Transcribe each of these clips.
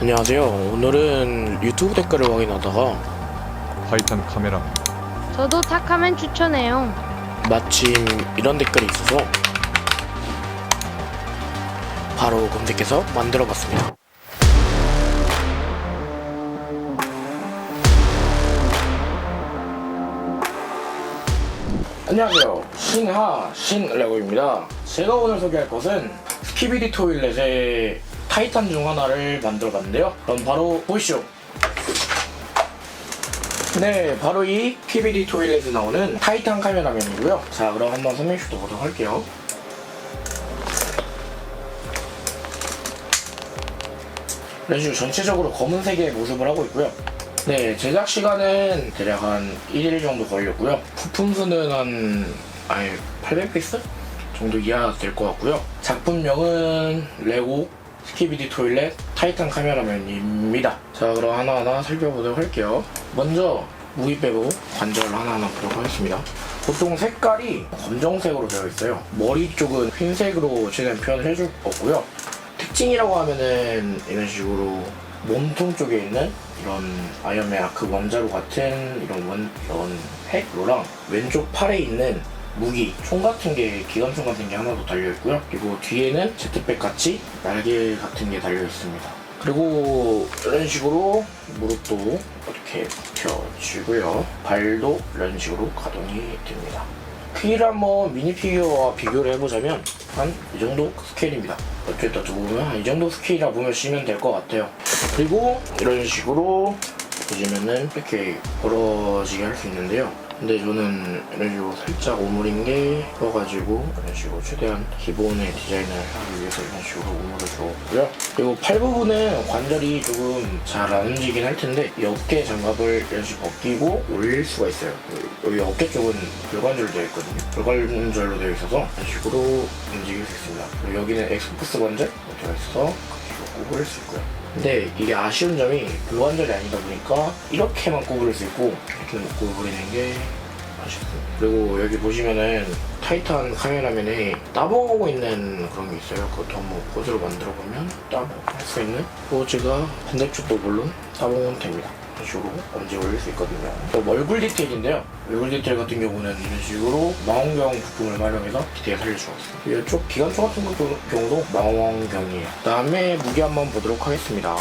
안녕하세요. 오늘은 유튜브 댓글을 확인하다가 타이탄 카메라 저도 탁하면 추천해요. 마침 이런 댓글이 있어서 바로 검색해서 만들어 봤습니다. 안녕하세요. 신하 신레고입니다. 제가 오늘 소개할 것은 스키비디 토일렛의 타이탄 중 하나를 만들어 봤는데요. 그럼 바로 보시죠. 네, 바로 이 PBD 토일렛에 나오는 타이탄 카메라맨이고요. 자, 그럼 한번 설명식도 보도록 할게요. 이런 전체적으로 검은색의 모습을 하고 있고요. 네, 제작 시간은 대략 한 1일 정도 걸렸고요. 부품 수는 한 아예 800피스 정도 이하 될 것 같고요. 작품명은 레고 스키비디 토일렛 타이탄 카메라맨입니다. 자, 그럼 하나하나 살펴보도록 할게요. 먼저 무기 빼고 관절을 하나하나 보도록 하겠습니다. 보통 색깔이 검정색으로 되어 있어요. 머리 쪽은 흰색으로 최대한 표현을 해줄 거고요. 특징이라고 하면은 이런 식으로 몸통 쪽에 있는 이런 아이언맨 아크 원자로 같은 이런 원 이런 핵로랑 왼쪽 팔에 있는 무기 총 같은 게 기관총 같은 게 하나 더 달려 있고요. 그리고 뒤에는 제트백 같이 날개 같은 게 달려 있습니다. 그리고 이런 식으로 무릎도 이렇게 펴주고요. 발도 이런 식으로 가동이 됩니다. 크기를 한번 미니 피규어와 비교를 해보자면 한 이 정도 스케일입니다. 두고 보면 한 이 정도 스케일이라 보시면 될 것 같아요. 그리고 이런 식으로 보시면은 이렇게 벌어지게 할 수 있는데요. 근데 저는 이런 식으로 살짝 오므린 게 떠가지고 이런 식으로 최대한 기본의 디자인을 하기 위해서 이런 식으로 오므려 주었고요. 그리고 팔 부분은 관절이 조금 잘 안 움직이긴 할 텐데 이 어깨 장갑을 이런 식으로 벗기고 올릴 수가 있어요. 여기 어깨 쪽은 불관절로 되어 있거든요. 불관절로 되어 있어서 이런 식으로 움직일 수 있습니다. 그리고 여기는 엑스포스 관절 되어 있어서 이렇게 구부릴 수 있고요. 근데 이게 아쉬운 점이 불관절이 아니다 보니까 이렇게만 구부릴 수 있고 이렇게 못 구부리는 게 아쉽습니다. 그리고 여기 보시면은 타이탄 카메라맨에 따봉하고 있는 그런 게 있어요. 그것도 한번 포즈로 만들어 보면 따봉할 수 있는 포즈가 반대쪽도 물론 따봉은 됩니다. 이런 식으로 언제 올릴 수 있거든요. 또 얼굴 디테일인데요. 얼굴 디테일 같은 경우는 이런 식으로 망원경 부품을 활용해서 디테일 살려주었어요. 이쪽 기관총 같은 경우도 망원경이에요. 다음에 무기 한번 보도록 하겠습니다.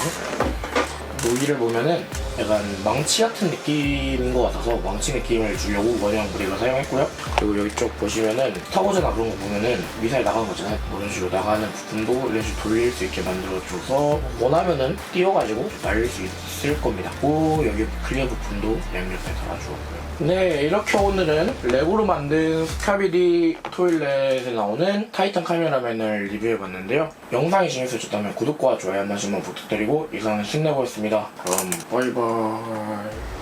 무기를 보면은 약간 망치 같은 느낌인 것 같아서 망치 느낌을 주려고 원형 무리를 사용했고요. 그리고 여기 쪽 보시면은 스타워즈나 그런 거 보면은 미사일 나가는 거 있잖아요. 뭐 이런 식으로 나가는 부품도 이런 식으로 돌릴 수 있게 만들어줘서 원하면은 띄워가지고 날릴 수 있을 겁니다. 그 여기 클리어 부품도 양옆에 달아주었고요. 네, 이렇게 오늘은 레고로 만든 스카비디 토일렛에 나오는 타이탄 카메라맨을 리뷰해봤는데요. 영상이 재밌으셨다면 구독과 좋아요 한 번씩만 부탁드리고 이상은 신내고였습니다. 그럼 바이바이. Bye.